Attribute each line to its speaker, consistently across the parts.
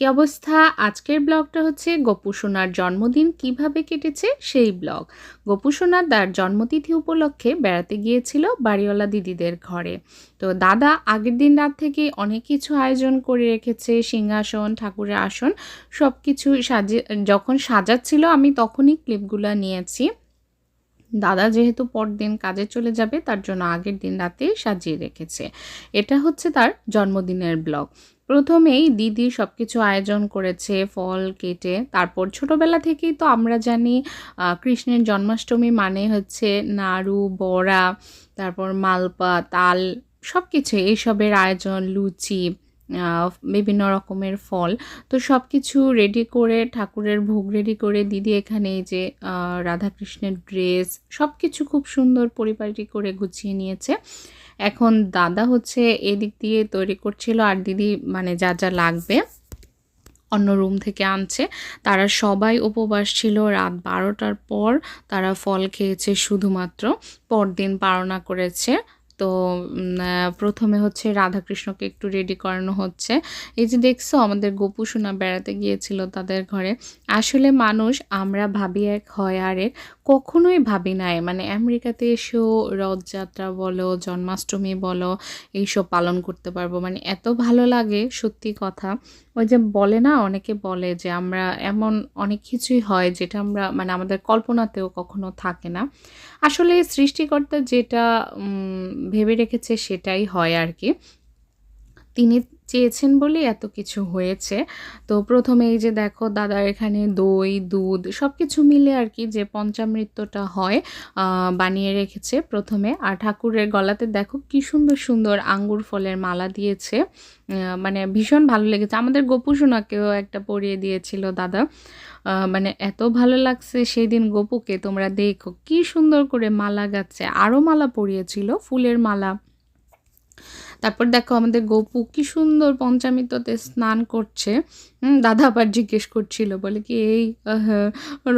Speaker 1: কি অবস্থা? আজকের ব্লগটা হচ্ছে গপু সোনার জন্মদিন কীভাবে কেটেছে সেই ব্লগ। গপু সোনা তার জন্মতিথি উপলক্ষে বেড়াতে গিয়েছিল বাড়িওয়ালা দিদিদের ঘরে। তো দাদা আগের দিন রাত থেকে অনেক কিছু আয়োজন করে রেখেছে, সিংহাসন, ঠাকুরের আসন সব কিছু সাজে যখন সাজাচ্ছিল আমি তখনই ক্লিপগুলো নিয়েছি। দাদা যেহেতু পরদিন কাজে চলে যাবে, তার জন্য আগের দিন রাতে সাজিয়ে রেখেছে। এটা হচ্ছে তার জন্মদিনের ব্লগ। প্রথমেই দিদি সব কিছু আয়োজন করেছে, ফল কেটে, তারপর ছোটবেলা থেকেই তো আমরা জানি কৃষ্ণের জন্মাষ্টমী মানে হচ্ছে নাড়ু, বড়া, তারপর মালপা, তাল সব কিছু এইসবের আয়োজন, লুচি বিভিন্ন রকমের ফল। তো সব কিছু রেডি করে, ঠাকুরের ভোগ রেডি করে দিদি এখানে যে রাধাকৃষ্ণের ড্রেস সব কিছু খুব সুন্দর পরিপাটি করে গুছিয়ে নিয়েছে। এখন দাদা হচ্ছে এদিক দিয়ে তৈরি করছিল আর দিদি মানে যা যা লাগবে অন্য রুম থেকে আনছে। তারা সবাই উপবাস ছিল। রাত বারোটার পর তারা ফল খেয়েছে শুধুমাত্র। পরদিন পালনা করেছে। তো প্রথমে হচ্ছে রাধাকৃষ্ণকে একটু রেডি করানো হচ্ছে। এই যে দেখছ, আমাদের গোপু সোনা বেড়াতে গিয়েছিল তাদের ঘরে। আসলে মানুষ আমরা ভাবি এক হয় আর এক কখনোই ভাবি নাই। মানে আমেরিকাতে এসেও রথযাত্রা বলো, জন্মাষ্টমী বলো, এইসব পালন করতে পারব। মানে এত ভালো লাগে, সত্যি কথা। ওই যে বলে না, অনেকে বলে যে আমরা এমন অনেক কিছুই হয় যেটা আমরা মানে আমাদের কল্পনাতেও কখনো থাকে না। আসলে সৃষ্টিকর্তা যেটা ভেবে রেখেছে সেটাই হয় আর কি। তিনি চেয়েছেন বলেই এত কিছু হয়েছে। তো প্রথমে এই যে দেখো, দাদার এখানে দই, দুধ সব কিছু মিলে আর কি যে পঞ্চামৃত্যটা হয় বানিয়ে রেখেছে প্রথমে। আর ঠাকুরের গলাতে দেখো কি সুন্দর সুন্দর আঙ্গুর ফলের মালা দিয়েছে। মানে ভীষণ ভালো লেগেছে। আমাদের গোপুসোনাকেও একটা পরিয়ে দিয়েছিল দাদা। মানে এত ভালো লাগছে সেই দিন গোপুকে, তোমরা দেখো কি সুন্দর করে মালা গাচ্ছে। আরও মালা পরিয়েছিল, ফুলের মালা। তারপর দেখো আমাদের গপু কি সুন্দর পঞ্চামৃততে স্নান করছে। দাদা আবার জিজ্ঞেস করছিল, বলে কি, এই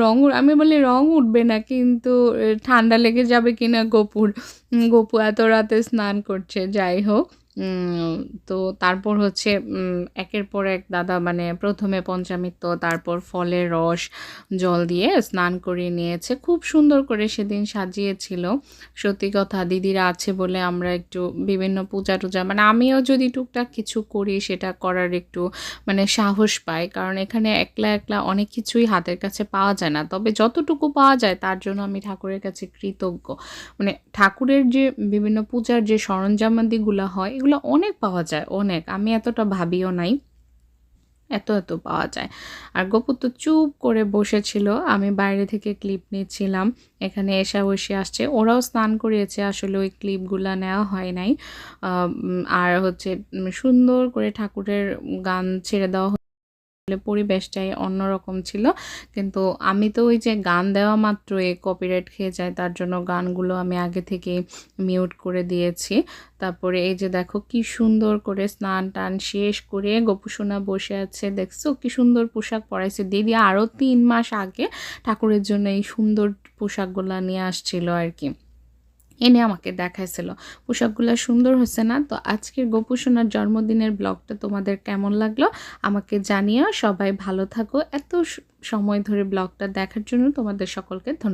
Speaker 1: রং আমি বলি, রং উঠবে না, কিন্তু ঠান্ডা লেগে যাবে কিনা গপুর? গপু এত রাতে স্নান করছে, যাই হোক। তো তারপর হচ্ছে একের পর এক দাদা মানে প্রথমে পঞ্চামৃত তারপর ফলের রস, জল দিয়ে স্নান করিয়ে নিয়েছে। খুব সুন্দর করে সেদিন সাজিয়েছিল। সত্যি কথা, দিদিরা আছে বলে আমরা একটু বিভিন্ন পূজা টুজা মানে আমিও যদি টুকটাক কিছু করি সেটা করার একটু মানে সাহস পাই। কারণ এখানে একলা একলা অনেক কিছুই হাতের কাছে পাওয়া যায় না। তবে যতটুকু পাওয়া যায় তার জন্য আমি ঠাকুরের কাছে কৃতজ্ঞ। মানে ঠাকুরের যে বিভিন্ন পূজার যে সরঞ্জামাদিগুলো হয় এগুলো অনেক পাওয়া যায়, অনেক। আমি এতটা ভাবিও নাই, এত এত পাওয়া যায়। আর গোপুর তো চুপ করে বসেছিল, আমি বাইরে থেকে ক্লিপ নিচ্ছিলাম, এখানে এসা বসে আসছে। ওরাও স্নান করিয়েছে, আসলে ওই ক্লিপগুলো নেওয়া হয় নাই। আর হচ্ছে সুন্দর করে ঠাকুরের গান ছেড়ে দেওয়া পরিবেশটাই অন্যরকম ছিল। কিন্তু আমি তো ওই যে গান দেওয়া মাত্রই কপিরাইট খেয়ে যায় তার জন্য গানগুলো আমি আগে থেকে মিউট করে দিয়েছি। তারপরে এই যে দেখো কি সুন্দর করে স্নান টান শেষ করে গোপুসোনা বসে আছে। দেখছ? কি সুন্দর পোশাক পরাইছে। দিদি আরও তিন মাস আগে ঠাকুরের জন্য এই সুন্দর পোশাকগুলো নিয়ে আসছিল আর কি। এনে আমাকে দেখাইছিল। পোশাকগুলো সুন্দর হচ্ছে না, তো আজকের গোপুসোনার জন্মদিনের ব্লগটা তোমাদের কেমন লাগল আমাকে জানিও। সবাই ভালো থাকো। এত সময় ধরে ব্লগটা দেখার জন্য তোমাদের সকলকে ধন্যবাদ।